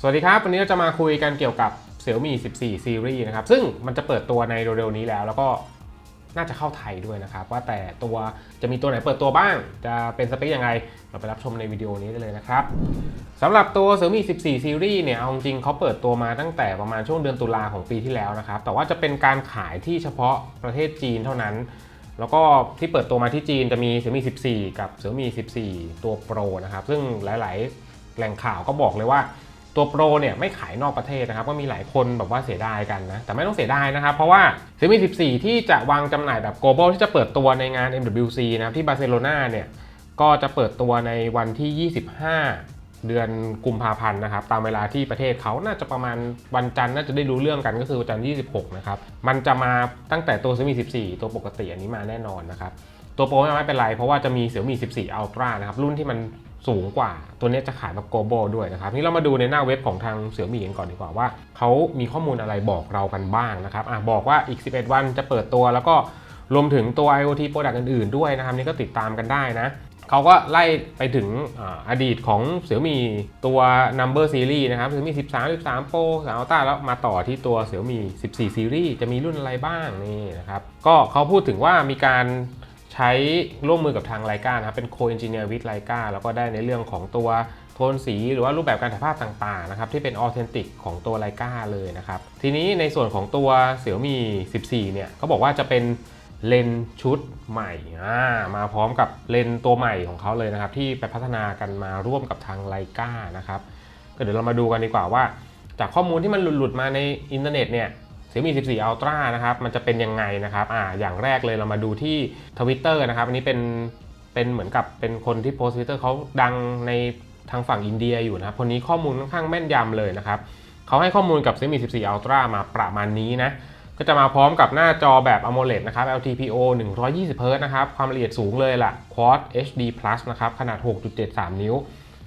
สวัสดีครับ วันนี้เราจะมาคุยกันเกี่ยวกับ Xiaomi 14 Series นะครับ ซึ่งมันจะเปิดตัวในเร็วๆนี้แล้ว แล้วก็น่าจะเข้าไทยด้วยนะครับ ว่าแต่ตัวจะมีตัวไหนเปิดตัวบ้าง จะเป็นสเปคยังไง เราไปรับชมในวิดีโอนี้ได้เลยนะครับสำหรับตัว Xiaomi 14 Series เนี่ย เอาจริงเขาเปิดตัวมาตั้งแต่ประมาณช่วงเดือนตุลาของปีที่แล้วนะครับ แต่ว่าจะเป็นการขายที่เฉพาะประเทศจีนเท่านั้น แล้วก็ที่เปิดตัวมาที่จีนจะมี Xiaomi 14 กับ Xiaomi 14 ตัว Pro นะครับ ซึ่งหลาย ๆ แหล่งข่าวก็บอกเลยว่า ตัว Pro เนี่ยไม่ขายนอกประเทศนะครับก็มีหลายคนแบบว่าเสียดายกันนะแต่ไม่ต้องเสียดายนะครับเพราะว่า Xiaomi 14 ที่จะวางจำหน่ายแบบ global ที่จะเปิดตัวในงาน MWC นะครับที่บาร์เซโลนาเนี่ยก็จะเปิดตัวในวันที่ 25 เดือนกุมภาพันธ์นะครับ ตามเวลาที่ประเทศเขาน่าจะประมาณวันจันทร์น่าจะได้รู้เรื่องกันก็คือวันจันทร์ที่26 นะครับ มันจะมาตั้งแต่ตัว Xiaomi 14 ตัวปกติอันนี้มาแน่นอนนะครับ ตัวโปรไม่เป็นไรเพราะว่าจะมี Xiaomi 14 Ultra นะครับ รุ่นที่มัน สูงกว่า ตัวนี้จะขายแบบ global ด้วยนะครับนี่เรามาดูในหน้าเว็บของทาง Xiaomi กันก่อนดีกว่าว่าเขามีข้อมูลอะไรบอกเรากันบ้างนะครับอะบอกว่าอีก 11 วันจะเปิดตัวแล้วก็รวมถึงตัว IoT product อื่นๆด้วยนะครับ นี่ก็ติดตามกันได้นะเขาก็ไล่ไปถึงอดีตของ Xiaomi ตัว Number Series นะครับ Xiaomi 13 13 Pro 13 Ultra แล้วมาต่อที่ตัว Xiaomi 14 Series จะมีรุ่นอะไรบ้างนี่นะครับก็เขาพูดถึงว่ามีการ ช้ร่วมมือกับทางไลกานะครับเป็น Co-Engineer with ไลกาแล้วก็ได้ในเรื่องของตัวโทนสีหรือว่ารูปแบบการถ่ายภาพต่างๆนะครับที่เป็นออเทนติกของตัวไลกาเลยนะครับทีนี้ในส่วนของตัว Xiaomi 14 เนี่ยก็บอกว่าจะเป็นเลนชุดใหม่มาพร้อมกับเลนตัวใหม่ของเขาเลยนะครับ ที่ไปพัฒนากันมาร่วมกับทางไลกานะครับก็เดี๋ยวเรามาดูกันดีกว่าว่า จากข้อมูลที่มันหลุดๆมาในอินเทอร์เน็ตเนี่ย Xiaomi 14 Ultra นะครับ มันจะเป็นยังไงนะครับ อ่า อย่างแรกเลยเรามาดูที่ Twitter นะครับ อันนี้เป็น เป็นเหมือนกับเป็นคนที่โพสต์ทวิตเตอร์เขาดังในทางฝั่งอินเดียอยู่นะครับ คนนี้ข้อมูลค่อนข้างแม่นยำเลยนะครับ เขาให้ข้อมูลกับ Xiaomi 14 Ultra มาประมาณนี้นะ ก็จะมาพร้อมกับหน้าจอแบบ AMOLED นะครับ LTPO 120 Hz นะครับ ความละเอียดสูงเลยล่ะ Quad HD Plus นะครับ ขนาด 6.73 นิ้ว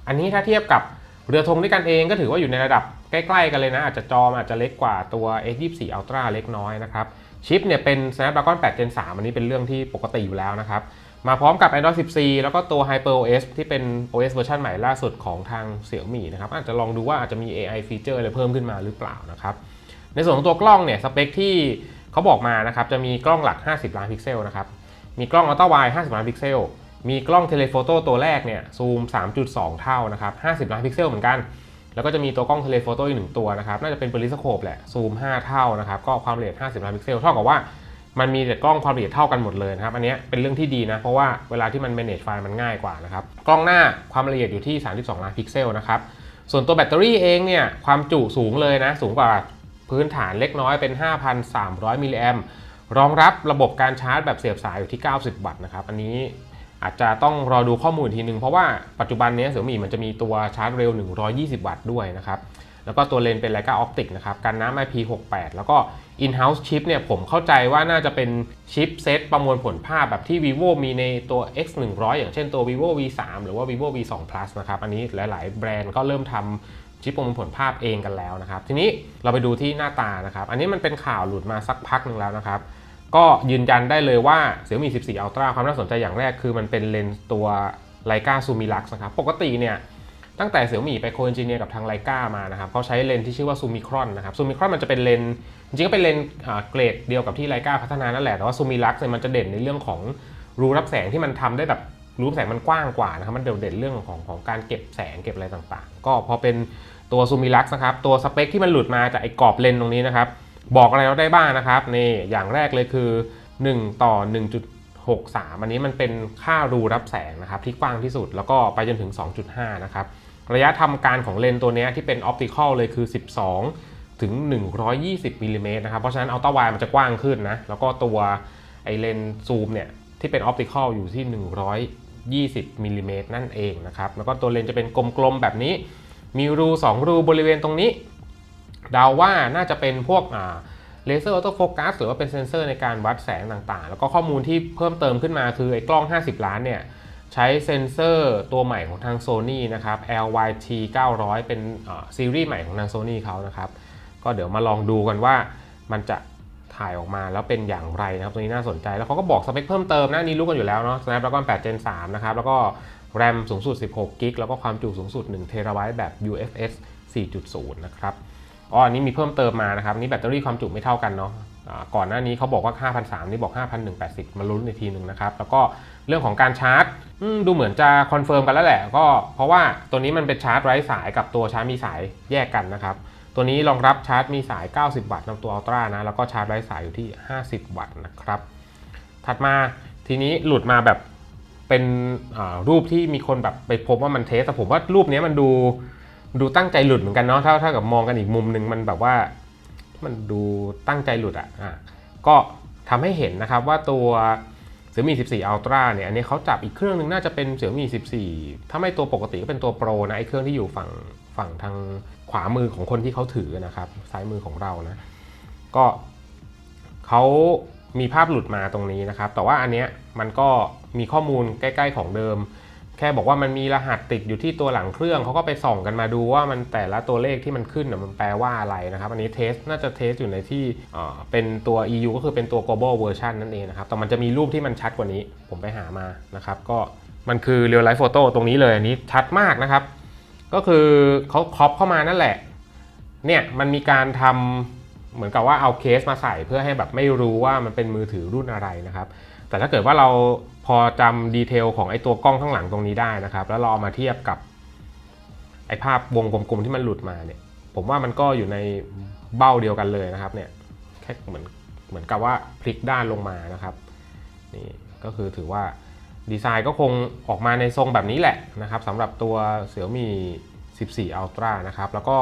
อันนี้ถ้าเทียบกับเรือธงด้วยกันเองก็ถือว่าอยู่ในระดับ ใกล้ๆกันเลยนะ อาจจะจอมอาจจะเล็กกว่าตัว S24 Ultra เล็กน้อยนะครับ ชิปเนี่ยเป็น Snapdragon 8 Gen 3 อันนี้เป็นเรื่องที่ปกติอยู่แล้วนะครับ มาพร้อมกับ Android 14 แล้วก็ตัว HyperOS ที่เป็น OS เวอร์ชันใหม่ล่าสุดของทาง Xiaomi นะครับ อาจจะลองดูว่าอาจจะมี AI ฟีเจอร์อะไรเพิ่มขึ้นมาหรือเปล่านะครับ ในส่วนของตัวกล้องเนี่ยสเปคที่เขาบอกมานะครับจะมีกล้องหลัก 50 ล้านพิกเซลนะครับ มีกล้องอัลตร้าไวด์50 ล้านพิกเซล มีกล้องเทเลโฟโต้ตัวแรกเนี่ยซูม 3.2 เท่านะครับ 50 ล้านพิกเซลเหมือนกัน แล้วก็จะมีตัวกล้องเทเลโฟโต้อีกหนึ่งตัวนะครับ น่าจะเป็นเปริสโคปแหละ ซูม 5 เท่านะครับ ก็ความละเอียด 50ล้านพิกเซล เท่ากับว่ามันมีแต่กล้องความละเอียดเท่ากันหมดเลยนะครับ อันนี้เป็นเรื่องที่ดีนะ เพราะว่าเวลาที่มัน manage ไฟล์มันง่ายกว่านะครับ กล้องหน้าความละเอียดอยู่ที่ 32 ล้านพิกเซลนะครับ ส่วนตัวแบตเตอรี่เองเนี่ยความจุสูงเลยนะ สูงกว่าพื้นฐานเล็กน้อยเป็น 5,300มิลลิแอมรองรับระบบการชาร์จแบบเสียบสายอยู่ที่ 90 วัตต์นะครับ อันนี้ อาจจะต้องรอดูข้อมูลอีกทีนึง เพราะว่าปัจจุบันนี้เสี่ยมี่มันจะมีตัวชาร์จเร็ว 120 วัตต์ด้วยนะครับ แล้วก็ตัวเลนส์เป็นไลกาออปติกนะครับกันน้ำ IP68 แล้วก็ in-house chip เนี่ยผมเข้าใจว่าน่าจะเป็นชิปเซตประมวลผลภาพแบบที่ vivo มีในตัว X100 อย่างเช่นตัว vivo v3 หรือว่า vivo v2 plus นะครับ อันนี้หลาย ๆ แบรนด์ก็เริ่มทำชิปประมวลผลภาพเองกันแล้วนะครับ ทีนี้เราไปดูที่หน้าตานะครับ อันนี้มันเป็นข่าวหลุดมาสักพักหนึ่งแล้วนะครับ ก็ยืนยันได้เลยว่า Xiaomi 14 Ultra ความน่าสนใจอย่างแรกคือมันเป็นเลนส์ตัว Leica Summilux นะครับปกติเนี่ยตั้งแต่ Xiaomi ไปโคเอนจิเนียร์กับทางไลกามานะครับเขาใช้เลนส์ที่ชื่อว่าซูมิครอนนะครับซูมิครอนมันจะเป็นเลนส์จริงๆก็เป็นเลนส์เกรดเดียวกับที่ไลกาพัฒนานั่นแหละ แต่ว่าซูมิลักเนี่ยมันจะเด่นในเรื่องของรูรับแสงที่มันทำได้แบบรูรับแสงมันกว้างกว่านะครับมันเด่นเรื่องของของการเก็บแสงเก็บอะไรต่างๆ ก็พอเป็นตัวซูมิลักนะครับตัวสเปคที่มันหลุดมาจากไอ้กรอบเลนส์ตรงนี้นะครับ บอกอะไรเราได้บ้างนะครับนี่อย่างแรกเลยคือ 1 ต่อ 1.63 อันนี้มันเป็นค่ารูรับแสงนะครับที่กว้างที่สุดแล้วก็ไปจนถึง 2.5 นะครับ ระยะทำการของเลนตัวนี้ที่เป็นออปติคอลเลยคือ 12 ถึง 120มิลลิเมตรนะครับ เพราะฉะนั้นอัลตร้าไวมันจะกว้างขึ้นนะ แล้วก็ตัวไอเลนซูมเนี่ยที่เป็นออปติคอลอยู่ที่ 120มิลลิเมตรนั่นเองนะครับ แล้วก็ตัวเลนจะเป็นกลมๆแบบนี้ มีรู 2 รูบริเวณตรงนี้ เดาว่าน่าจะเป็นพวกเลเซอร์ออโต้โฟกัสหรือว่าเป็นเซนเซอร์ในการวัดแสงต่างๆ แล้วก็ข้อมูลที่เพิ่มเติมขึ้นมาคือไอ้กล้อง 50 ล้านเนี่ยใช้เซนเซอร์ตัวใหม่ของทาง Sony นะครับ LYT 900 เป็นซีรีส์ใหม่ของทาง Sony เขานะครับ ก็เดี๋ยวมาลองดูกันว่ามันจะถ่ายออกมาแล้วเป็นอย่างไรนะครับ ตัวนี้น่าสนใจ แล้วเขาก็บอกสเปคเพิ่มเติมนะนี่รู้กันอยู่แล้วเนาะ Snapdragon 8 Gen 3 นะครับ แล้วก็ RAM สูงสุด 16 g b แล้วก็ความจุสูงสุด1 t b แบบ UFS 4.0 นะครับ อ๋ออันนี้มีเพิ่มเติมมานะครับนี่แบตเตอรี่ความจุไม่เท่ากันเนาะก่อนหน้านี้เขาบอกว่า5,300นี่บอก5,180 มาลุ้นในทีหนึ่งนะครับ แล้วก็เรื่องของการชาร์จดูเหมือนจะคอนเฟิร์มกันแล้วแหละ ก็เพราะว่าตัวนี้มันเป็นชาร์จไร้สายกับตัวชาร์จมีสายแยกกันนะครับ ตัวนี้รองรับชาร์จมีสาย 90 วัตต์นำตัวอัลตร้านะ แล้วก็ชาร์จไร้สายอยู่ที่ 50 วัตต์นะครับ ถัดมาทีนี้หลุดมาแบบเป็นรูปที่มีคนแบบไปพบว่ามันเทสแต่ผมว่ารูปนี้มันดู ดูตั้งใจหลุดเหมือนกันเนาะถ้าถ้ากับมองกันอีกมุมหนึ่งมันแบบว่า มันดูตั้งใจหลุดอะอะก็ทำให้เห็นนะครับว่าตัวเสี่ยมี่14 Ultra เนี่ย อันนี้เขาจับอีกเครื่องหนึงน่าจะเป็นเสี่ยมี่14 ถ้าไม่ตัวปกติก็เป็นตัวโปรนะ ไอ้เครื่องที่อยู่ฝั่งฝั่งทางขวามือของคนที่เขาถือนะครับ ซ้ายมือของเรานะ ก็เขามีภาพหลุดมาตรงนี้นะครับ แต่ว่าอันเนี้ยมันก็มีข้อมูลใกล้ ๆ ของเดิม แค่บอกว่ามันมีรหัสติดอยู่ที่ตัวหลังเครื่องเขาก็ไปส่องกันมาดูว่ามันแต่ละตัวเลขที่มันขึ้นมันแปลว่าอะไรนะครับ อันนี้เทสน่าจะเทสอยู่ในที่เอ่อเป็นตัว EU ก็คือเป็นตัว global version นั่นเองนะครับแต่มันจะมีรูปที่มันชัดกว่านี้ผมไปหามานะครับก็มันคือ real life photo ตรงนี้เลยอันนี้ชัดมากนะครับ ก็คือเขาครอปเข้ามานั่นแหละเนี่ยมันมีการทำเหมือนกับว่าเอาเคสมาใส่เพื่อให้แบบไม่รู้ว่ามันเป็นมือถือรุ่นอะไรนะครับ แต่ถ้าเกิดว่าเราพอจำดีเทลของไอ้ตัวกล้องข้างหลังตรงนี้ได้นะครับ แล้วเราเอามาเทียบกับไอ้ภาพวงกลมๆที่มันหลุดมาเนี่ย ผมว่ามันก็อยู่ในเบ้าเดียวกันเลยนะครับเนี่ยแค่เหมือนเหมือนกับว่าพลิกด้านลงมานะครับนี่ก็คือถือว่าดีไซน์ก็คงออกมาในทรงแบบนี้แหละนะครับสำหรับตัว Xiaomi 14 Ultra นะครับ แล้วก็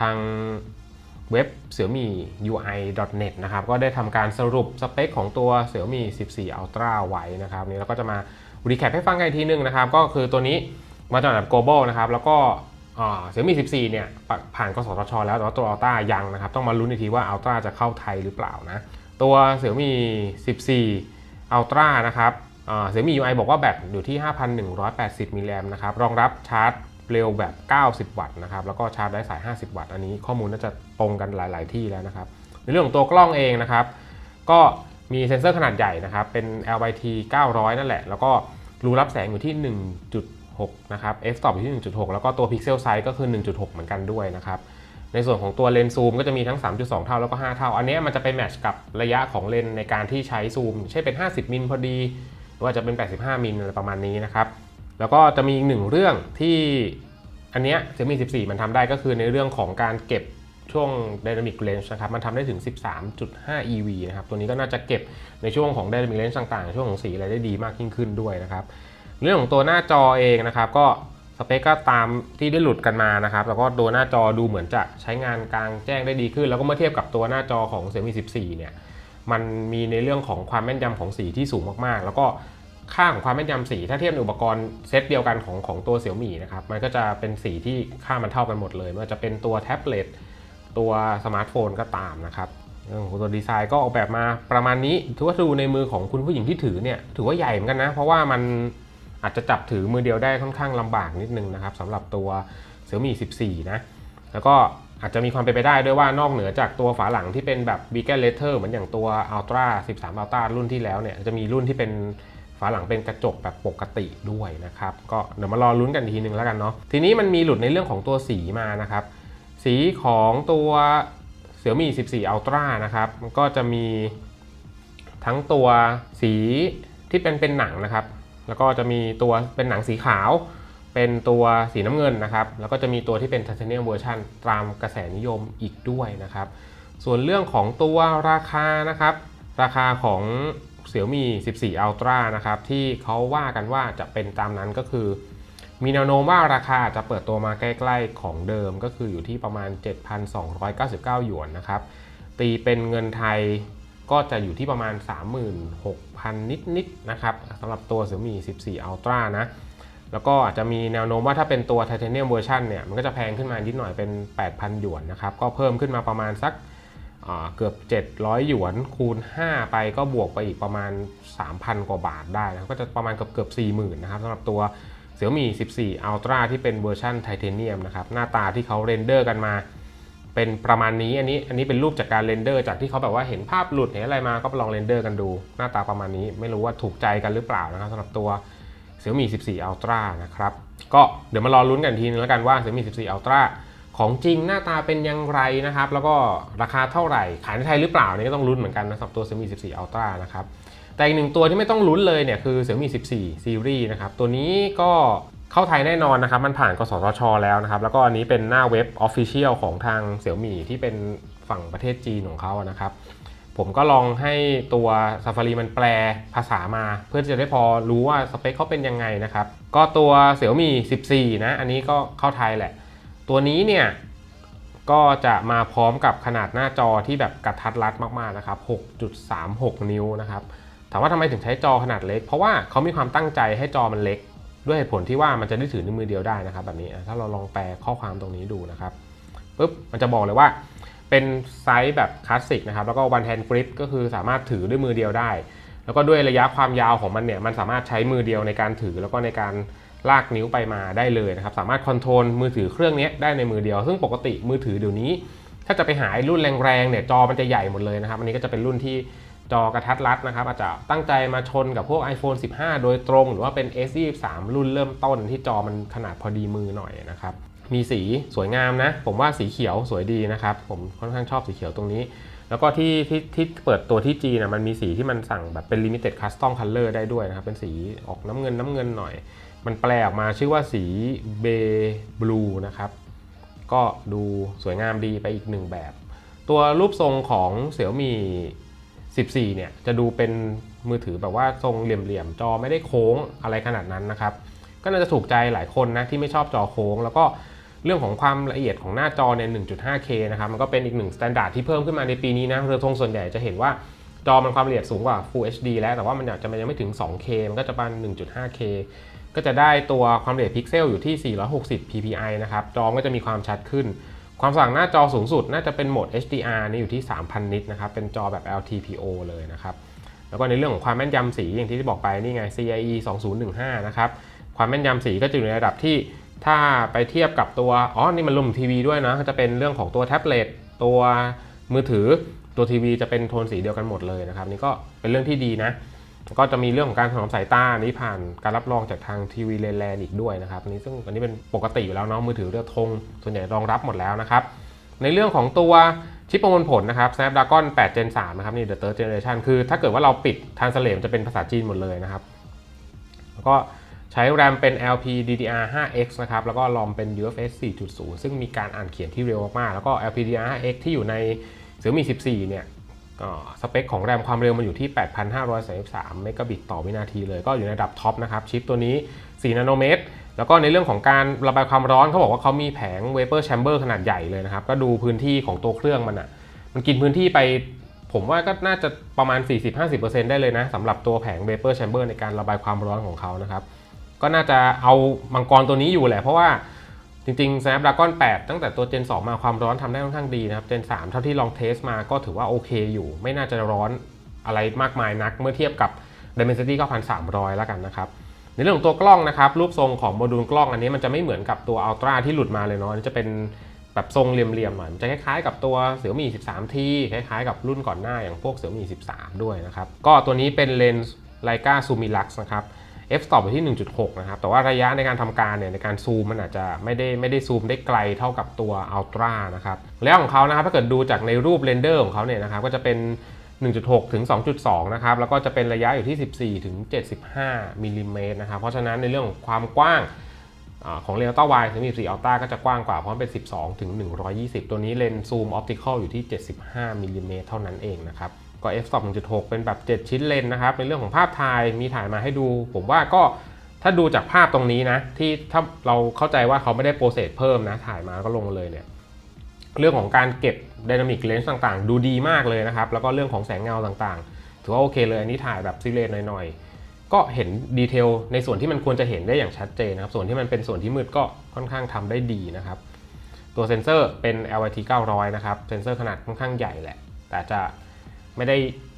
ทาง เว็บ Xiaomi UI.net นะครับ ก็ได้ทำการสรุปสเปคของตัว Xiaomi 14 Ultra ไว้นะครับนี่เราก็จะมารีแคปให้ฟังกันอีกทีนึงนะครับ ก็คือตัวนี้มาจากแบบ global นะครับ แล้วก็อ่า Xiaomi 14 เนี่ย ผ่านกสทช แล้วแต่ว่าตัว Ultra ยังนะครับ ต้องมาลุ้นอีกทีว่า Ultra จะเข้าไทยหรือเปล่านะ ตัว Xiaomi 14 Ultra นะครับอ่า Xiaomi UI บอกว่าแบตอยู่ที่ 5,180 มิลลิแอมป์นะครับ รองรับชาร์จ เร็วแบบ 90 วัตต์นะครับ แล้วก็ชาร์จได้สาย 50 วัตต์ อันนี้ข้อมูลน่าจะตรงกันหลาย ๆ ที่แล้วนะครับ ในเรื่องของตัวกล้องเองนะครับ ก็มีเซ็นเซอร์ขนาดใหญ่นะครับ เป็น LYT 900 นั่นแหละ แล้วก็รูรับแสงอยู่ที่ 1.6 นะครับ f-stop อยู่ที่ 1.6 แล้วก็ตัว pixel size ก็คือ 1.6 เหมือนกันด้วยนะครับ ในส่วนของตัวเลนส์ซูมก็จะมีทั้ง 3.2 เท่าแล้วก็ 5 เท่า อันนี้มันจะไปแมทช์กับระยะของเลนส์ในการที่ใช้ซูม ใช่เป็น 50 มิลพอดี หรือว่าจะเป็น 85 มิลอะไรประมาณนี้นะครับ แล้วก็จะมีอีกหนึ่งเรื่องที่อันเนี้ย Xiaomi 14 มันทำได้ก็คือในเรื่องของการเก็บช่วง Dynamic Range นะครับ มันทำได้ถึง 13.5 EV นะครับ ตัวนี้ก็น่าจะเก็บในช่วงของ Dynamic Range ต่างๆ ช่วงของสีอะไรได้ดีมากยิ่งขึ้นด้วยนะครับ เรื่องของตัวหน้าจอเองนะครับ ก็สเปคก็ตามที่ได้หลุดกันมานะครับ แล้วก็ตัวหน้าจอดูเหมือนจะใช้งานกลางแจ้งได้ดีขึ้น แล้วก็เมื่อเทียบกับตัวหน้าจอของ Xiaomi 14 เนี่ย มันมีในเรื่องของความแม่นยำของสีที่สูงมากๆ แล้วก็ ค่าของความแม่นยำสี ถ้าเทียบในอุปกรณ์เซตเดียวกันของของตัว Xiaomi นะครับ มันก็จะเป็นสีที่ค่ามันเท่ากันหมดเลยไม่ว่าจะเป็นตัวแท็บเล็ตตัวสมาร์ทโฟนก็ตามนะครับเรื่องของตัวดีไซน์ก็ออกแบบมาประมาณนี้ถือว่าดูในมือของคุณผู้หญิงที่ถือเนี่ยถือว่าใหญ่เหมือนกันนะ เพราะว่ามันอาจจะจับถือมือเดียวได้ค่อนข้างลำบากนิดนึงนะครับสำหรับตัว Xiaomi 14 นะ แล้วก็อาจจะมีความเป็นไปได้ด้วยว่านอกเหนือจากตัวฝาหลังที่เป็นแบบ Beacon Letter เหมือนอย่างตัว Ultra 13 Ultra รุ่นที่แล้วเนี่ยจะมีรุ่นที่เป็น ฝาหลังเป็นกระจกแบบปกติด้วยนะครับ ก็เดี๋ยวมารอลุ้นกันอีกทีนึงแล้วกันเนาะทีนี้มันมีหลุดในเรื่องของตัวสีมานะครับ สีของตัว Xiaomi 14 Ultra นะครับมันก็จะมีทั้งตัวสีที่เป็นเป็นหนังนะครับ แล้วก็จะมีตัวเป็นหนังสีขาว เป็นตัวสีน้ำเงินนะครับ แล้วก็จะมีตัวที่เป็น Titanium Version ตามกระแสนิยมอีกด้วยนะครับ ส่วนเรื่องของตัวราคานะครับ ราคาของ Xiaomi 14 Ultra นะครับที่เขาว่ากันว่าจะเป็นตามนั้นก็คือ มีแนวโน้มว่าราคาจะเปิดตัวมาใกล้ๆของเดิมก็คืออยู่ที่ประมาณ 7,299 หยวนนะครับตีเป็นเงินไทยก็จะอยู่ที่ประมาณ 36,000 นิดๆนะครับสำหรับตัว Xiaomi 14 Ultra นะแล้วก็อาจจะมีแนวโน้มว่าถ้าเป็นตัว Titanium Version เนี่ยมันก็จะแพงขึ้นมานิดหน่อยเป็น 8,000 หยวนนะครับก็เพิ่มขึ้นมาประมาณสัก เกือบ 700 หยวนคูณ 5 ไปก็บวกไปอีกประมาณ 3,000 กว่าบาทได้นะก็จะประมาณเกือบเกือบ40,000นะครับสำหรับตัว Xiaomi 14 Ultra ที่เป็นเวอร์ชันไทเทเนียมนะครับหน้าตาที่เขาเรนเดอร์กันมาเป็นประมาณนี้อันนี้อันนี้เป็นรูปจากการเรนเดอร์จากที่เขาแบบว่าเห็นภาพหลุดเห็นอะไรมาก็ลองเรนเดอร์กันดู หน้าตาประมาณนี้ไม่รู้ว่าถูกใจกันหรือเปล่านะครับสำหรับตัว Xiaomi 14 Ultra นะครับก็เดี๋ยวมารอลุ้นกันทีนึงแล้วกันว่า Xiaomi 14 Ultra ของจริงหน้าตาเป็นอยังไรนะครับ แล้วก็ราคาเท่าไหร่ ขายในไทยหรือเปล่านี่ก็ต้องลุ้นเหมือนกันนะสำหรับตัว Xiaomi 14 Ultra นะครับ แต่อีกหนึ่งตัวที่ไม่ต้องลุ้นเลยเนี่ยคือ Xiaomi 14 Series นะครับ ตัวนี้ก็เข้าไทยแน่นอนนะครับ มันผ่านกสทช แล้วนะครับ แล้วก็อันนี้เป็นหน้าเว็บ Official ของทาง Xiaomi ที่เป็นฝั่งประเทศจีนของเขานะครับ ผมก็ลองให้ตัว Safari มันแปลภาษามา เพื่อจะได้พอรู้ว่าสเปคเขาเป็นยังไงนะครับ ก็ตัว Xiaomi 14 นะ อันนี้ก็เข้าไทยแหละ ตัวนี้เนี่ยก็จะมาพร้อมกับขนาดหน้าจอที่แบบกระทัดรัดมากๆนะครับ 6.36 นิ้วนะครับ ถามว่าทำไมถึงใช้จอขนาดเล็ก เพราะว่าเขามีความตั้งใจให้จอมันเล็ก ด้วยเหตุผลที่ว่ามันจะได้ถือในมือเดียวได้นะครับ แบบนี้ ถ้าเราลองแปลข้อความตรงนี้ดูนะครับปุ๊บ มันจะบอกเลยว่า เป็นไซส์แบบคลาสสิกนะครับ แล้วก็ one hand grip ก็คือสามารถถือด้วยมือเดียวได้ แล้วก็ด้วยระยะความยาวของมันเนี่ย มันสามารถใช้มือเดียวในการถือแล้วก็ในการ ลากนิ้วไปมาได้เลยนะครับ สามารถคอนโทรลมือถือเครื่องนี้ได้ในมือเดียว ซึ่งปกติมือถือเดี๋ยวนี้ ถ้าจะไปหารุ่นแรงๆเนี่ยจอมันจะใหญ่หมดเลยนะครับ อันนี้ก็จะเป็นรุ่นที่จอกระทัดรัดนะครับอาจจะตั้งใจมาชนกับพวก iPhone 15 โดยตรง หรือว่าเป็น S23 รุ่นเริ่มต้นที่จอมันขนาดพอดีมือหน่อยนะครับ มีสีสวยงามนะ ผมว่าสีเขียวสวยดีนะครับ ผมค่อนข้างชอบสีเขียวตรงนี้ แล้วก็ที่ที่ที่เปิดตัวที่จีนนะมันมีสีที่มันสั่งแบบเป็น limited custom color ได้ด้วยนะครับ เป็นสีออกน้ำเงินน้ำเงินหน่อย มันแปลออกมาชื่อว่าสีเบบลูนะครับก็ดูสวยงามดีไปอีกหนึ่งแบบ ตัวรูปทรงของ Xiaomi 14 เนี่ย จะดูเป็นมือถือแบบว่าทรงเหลี่ยมๆ จอไม่ได้โค้งอะไรขนาดนั้นนะครับ ก็น่าจะถูกใจหลายคนนะที่ไม่ชอบจอโค้ง แล้วก็เรื่องของความละเอียดของหน้าจอเนี่ย 1.5K นะครับ มันก็เป็นอีกหนึ่งมาตรฐานที่เพิ่มขึ้นมาในปีนี้นะ เรือธงส่วนใหญ่จะเห็นว่าจอมันความละเอียดสูงกว่า Full HD แล้ว แต่ว่ามันอาจจะยังไม่ถึง 2K มันก็จะประมาณ 1.5K ก็จะได้ตัวความละเอียดพิกเซลอยู่ที่ 460 ppi นะครับ จอก็จะมีความชัดขึ้น ความสว่างหน้าจอสูงสุดน่าจะเป็นโหมด HDR นี่อยู่ที่ 3,000 นิตนะครับ เป็นจอแบบ LTPO เลยนะครับ แล้วก็ในเรื่องของความแม่นยำสีอย่างที่บอกไปนี่ไง CIE 2015 นะครับ ความแม่นยำสีก็จะอยู่ในระดับที่ถ้าไปเทียบกับตัว อ๋อ นี่มันรวมทีวีด้วยนะ ก็จะเป็นเรื่องของตัวแท็บเล็ต ตัวมือถือ ตัวทีวีจะเป็นโทนสีเดียวกันหมดเลยนะครับ นี่ก็เป็นเรื่องที่ดีนะ ก็จะมีเรื่องของการถนอมสายตานี้ผ่านการรับรองจากทางทีวีเลนแลนอีกด้วยนะครับนี้ซึ่งอันนี้เป็นปกติอยู่แล้วเนาะมือถือเรือธงส่วนใหญ่รองรับหมดแล้วนะครับ ในเรื่องของตัวชิปประมวลผลนะครับ Snapdragon 8 Gen 3 นะครับนี่ The Third Generation คือถ้าเกิดว่าเราปิด Translate จะเป็นภาษาจีนหมดเลยนะครับ แล้วก็ใช้ RAM เป็น LPDDR 5X นะครับ แล้วก็ ROM เป็น UFS 4.0 ซึ่งมีการอ่านเขียนที่เร็วมากๆ แล้วก็ LPDDR 5X ที่อยู่ใน Xiaomi 14 เนี่ย สเปคของแรมความเร็วมันอยู่ที่ 8,533 เมกะบิตต่อวินาทีเลย ก็อยู่ในระดับท็อปนะครับ ชิปตัวนี้ 4 นาโนเมตร แล้วก็ในเรื่องของการระบายความร้อนเขาบอกว่าเขามีแผง Vapor Chamber ขนาดใหญ่เลยนะครับ ก็ดูพื้นที่ของตัวเครื่องมันอะ่ะ มันกินพื้นที่ไป ผมว่าก็น่าจะประมาณ 40-50%ได้เลยนะสำหรับตัวแผง Vapor Chamber ในการระบายความร้อนของเขานะครับ ก็น่าจะเอามังกรตัวนี้อยู่แหละเพราะว่า จริงๆ Snapdragon 8 ตั้งแต่ตัว Gen 2 มาความร้อนทำได้ค่อนข้างดีนะครับ Gen 3 เท่าที่ลองเทสมาก็ถือว่าโอเคอยู่ ไม่น่าจะร้อนอะไรมากมายนัก เมื่อเทียบกับ Dimensity 9300 แล้วกันนะครับ ในเรื่องของตัวกล้องนะครับ รูปทรงของโมดูลกล้องอันนี้มันจะไม่เหมือนกับตัว Ultra ที่หลุดมาเลยเนาะนจะเป็นแบบทรงเหลี่ยมๆหน่อยมันจะคล้ายๆกับตัว Xiaomi 13T คล้ายๆกับรุ่นก่อนหน้าอย่างพวก Xiaomi 13 ด้วยนะครับ ก็ตัวนี้เป็นเลนส์ Leica Lumilux นะครับ f stop อยู่ที่ 1.6 นะครับ แต่ว่าระยะในการทำการเนี่ยในการซูมมันอาจจะไม่ได้ไม่ได้ซูมได้ไกลเท่ากับตัว Ultra นะครับระยะของเขานะครับถ้าเกิดดูจากในรูปเรนเดอร์ของเขาเนี่ยนะครับก็จะเป็น 1.6 ถึง 2.2 นะครับ แล้วก็จะเป็นระยะอยู่ที่ 14 ถึง 75มิลลิเมตรนะครับ เพราะฉะนั้นในเรื่องของความกว้างอของเลนส์อัลต้าไวด์ถึง14อัลต้าก็จะกว้างกว่าเพราะมันเป็น 12 ถึง 120 ตัวนี้เลนส์ซูมออปติคอลอยู่ที่ 75มิลลิเมตรเท่านั้นเองนะครับ ก็ f stop 1.6เป็นแบบ 7 ชิ้นเลนนะครับ ในเรื่องของภาพถ่ายมีถ่ายมาให้ดู ผมว่าก็ถ้าดูจากภาพตรงนี้นะ ที่ถ้าเราเข้าใจว่าเขาไม่ได้โปรเซสเพิ่มนะ ถ่ายมาก็ลงมาเลยเนี่ย เรื่องของการเก็บ Dynamic Range ต่างๆ ดูดีมากเลยนะครับ แล้วก็เรื่องของแสงเงาต่างๆ ถือว่าโอเคเลย อันนี้ถ่ายแบบซิเลนหน่อยๆ ก็เห็นดีเทลในส่วนที่มันควรจะเห็นได้อย่างชัดเจนนะครับ ส่วนที่มันเป็นส่วนที่มืดก็ค่อนข้างทำได้ดีนะครับ ตัวเซนเซอร์เป็น LYT 900 นะครับ เซนเซอร์ขนาดค่อนข้างใหญ่แหละ แต่จะ ไม่ได้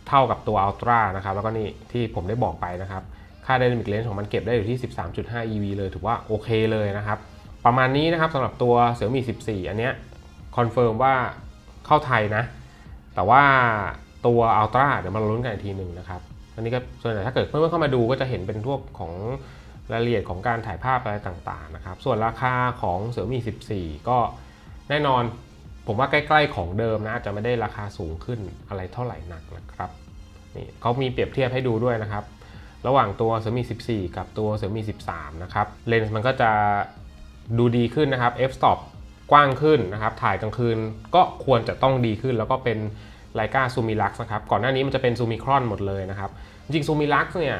เท่ากับตัว Ultra นะครับ แล้วก็นี่ที่ผมได้บอกไปนะครับ ค่า Dynamic Range ของมันเก็บได้อยู่ที่ 13.5 EV เลย ถือว่าโอเคเลยนะครับ ประมาณนี้นะครับสำหรับตัว Xiaomi 14 อันเนี้ยคอนเฟิร์มว่าเข้าไทยนะ แต่ว่าตัว Ultra เดี๋ยวมาลุ้นกันอีกทีหนึ่งนะครับ อันนี้ก็ส่วนใหญ่ถ้าเกิดเพื่อนๆเข้ามาดูก็จะเห็นเป็นพวกของรายละเอียดของการถ่ายภาพอะไรต่างๆนะครับ ส่วนราคาของ Xiaomi 14 ก็แน่นอน ผมว่าใกล้ๆของเดิมนะอาจจะไม่ได้ราคาสูงขึ้นอะไรเท่าไหร่นักนะครับนี่เขามีเปรียบเทียบให้ดูด้วยนะครับ ระหว่างตัว Xiaomi 14 กับตัว Xiaomi 13 นะครับเลนส์มันก็จะดูดีขึ้นนะครับ f stop กว้างขึ้นนะครับ ถ่ายกลางคืนก็ควรจะต้องดีขึ้น แล้วก็เป็นไลกาซูมิลักนะครับ ก่อนหน้านี้มันจะเป็นซูมิครอนหมดเลยนะครับ จริงซูมิลักเนี่ย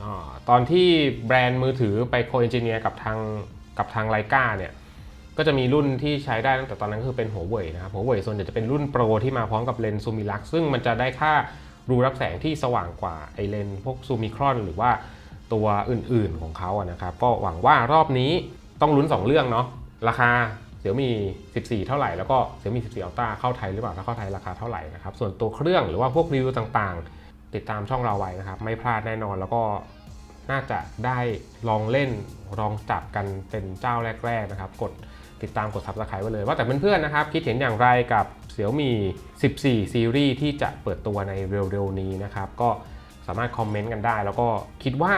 อตอนที่แบรนด์มือถือไปโคเอนจิเนียร์กับทางกับทางไลกาเนี่ย ก็จะมีรุ่นที่ใช้ได้ตั้งแต่ตอนนั้นก็คือเป็นหัวเว่ยนะครับหัวเว่ยส่วนใหญ่จะเป็นรุ่นโปรที่มาพร้อมกับเลนส์ซูมิลักซึ่งมันจะได้ค่ารูรับแสงที่สว่างกว่าไอเลนส์พวกซูมิครอนหรือว่าตัวอื่นๆของเขาอะนะครับ ก็หวังว่ารอบนี้ต้องลุ้น 2 เรื่องเนาะราคาเสี่ยมี14 เท่าไหร่ แล้วก็เสี่ยมี14 Ultra เข้าไทยหรือเปล่าถ้าเข้าไทยราคาเท่าไหร่นะครับส่วนตัวเครื่องหรือว่าพวกรีวิวต่างๆ ติดตามช่องเราไว้นะครับไม่พลาดแน่นอนแล้วก็น่าจะได้ลองเล่นลองจับกันเป็นเจ้าแรก ๆนะครับ กด ติดตามกด subscribe ไว้เลย ว่าแต่เพื่อนๆนะครับ คิดเห็นอย่างไรกับ Xiaomi 14 ซีรีส์ที่จะเปิดตัวในเร็วๆนี้นะครับ ก็สามารถคอมเมนต์กันได้ แล้วก็คิดว่า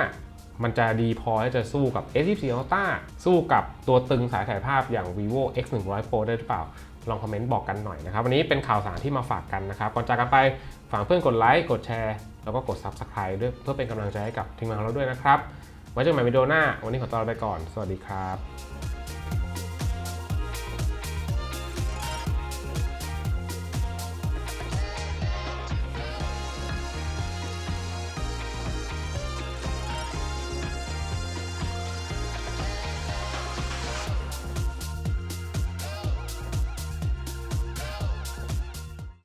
มันจะดีพอที่จะสู้กับ S24 Ultra สู้กับตัวตึงสายถ่ายภาพอย่าง vivo X 1 0 0 Pro ได้หรือเปล่า ลองคอมเมนต์บอกกันหน่อยนะครับ วันนี้เป็นข่าวสารที่มาฝากกันนะครับ ก่อนจากกันไปฝากเพื่อนกดไลค์กดแชร์ แล้วก็กด subscribe ด้วยเพื่อเป็นกำลังใจให้กับทีมงานของเราด้วยนะครับไว้เจอกันใหม่วิดีโอหน้า วันนี้ขอตัวลาไปก่อน สวัสดีครับ